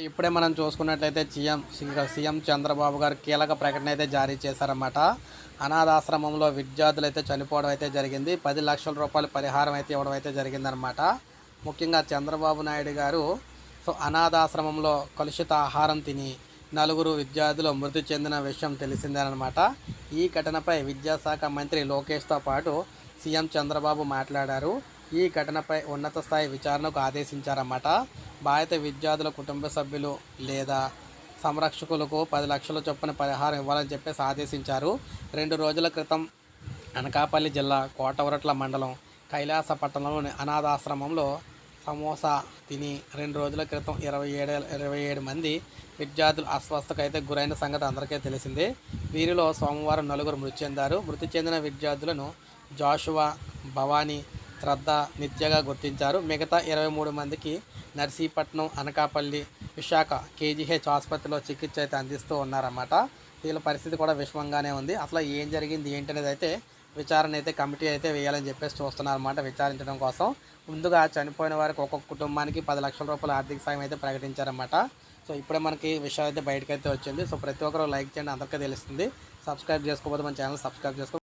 ఇప్పుడే మనం చూసుకున్నట్లయితే సీఎం సీఎం చంద్రబాబు గారు కీలక ప్రకటన అయితే జారీ చేశారన్నమాట. అనాథాశ్రమంలో విద్యార్థులు అయితే చనిపోవడం అయితే జరిగింది. పది లక్షల రూపాయల పరిహారం అయితే ఇవ్వడం అయితే జరిగిందనమాట ముఖ్యంగా చంద్రబాబు నాయుడు గారు సో అనాథాశ్రమంలో కలుషిత ఆహారం తిని నలుగురు విద్యార్థులు మృతి చెందిన విషయం తెలిసిందేనమాట ఈ ఘటనపై విద్యాశాఖ మంత్రి లోకేష్తో పాటు సీఎం చంద్రబాబు మాట్లాడారు. ఈ ఘటనపై ఉన్నత స్థాయి విచారణకు ఆదేశించారన్నమాట. బాధిత విద్యార్థుల కుటుంబ సభ్యులు లేదా సంరక్షకులకు పది లక్షల చొప్పున పరిహారం ఇవ్వాలని చెప్పేసి ఆదేశించారు. రెండు రోజుల క్రితం అనకాపల్లి జిల్లా కోటవరట్ల మండలం కైలాసపట్టణంలోని అనాథాశ్రమంలో సమోసా తిని రెండు రోజుల క్రితం ఇరవై ఏడు ఇరవై ఏడు మంది విద్యార్థులు అస్వస్థకైతే గురైన సంగతి అందరికీ తెలిసిందే. వీరిలో సోమవారం నలుగురు మృతి చెందారు. మృతి చెందిన విద్యార్థులను జాషువా భవానీ శ్రద్ధ నిత్యగా గుర్తించారు. మిగతా ఇరవై మూడు మందికి నర్సీపట్నం అనకాపల్లి విశాఖ కేజీహెచ్ ఆసుపత్రిలో చికిత్స అయితే అందిస్తూ ఉన్నారన్నమాట. వీళ్ళ పరిస్థితి కూడా విషమంగానే ఉంది. అసలు ఏం జరిగింది ఏంటనేది అయితే విచారణ అయితే కమిటీ అయితే వేయాలని చెప్పేసి చూస్తున్నారన్నమాట విచారించడం కోసం. ముందుగా చనిపోయిన వారికి ఒక్కొక్క కుటుంబానికి పది లక్షల రూపాయల ఆర్థిక సాయం అయితే ప్రకటించారన్నమాట. సో ఇప్పుడే మనకి విషయం అయితే బయటకైతే అయితే వచ్చింది. సో ప్రతి ఒక్కరు లైక్ చేయండి. అందరికీ తెలుస్తుంది. సబ్స్క్రైబ్ చేసుకోకపోతే మన ఛానల్ సబ్స్క్రైబ్ చేసుకో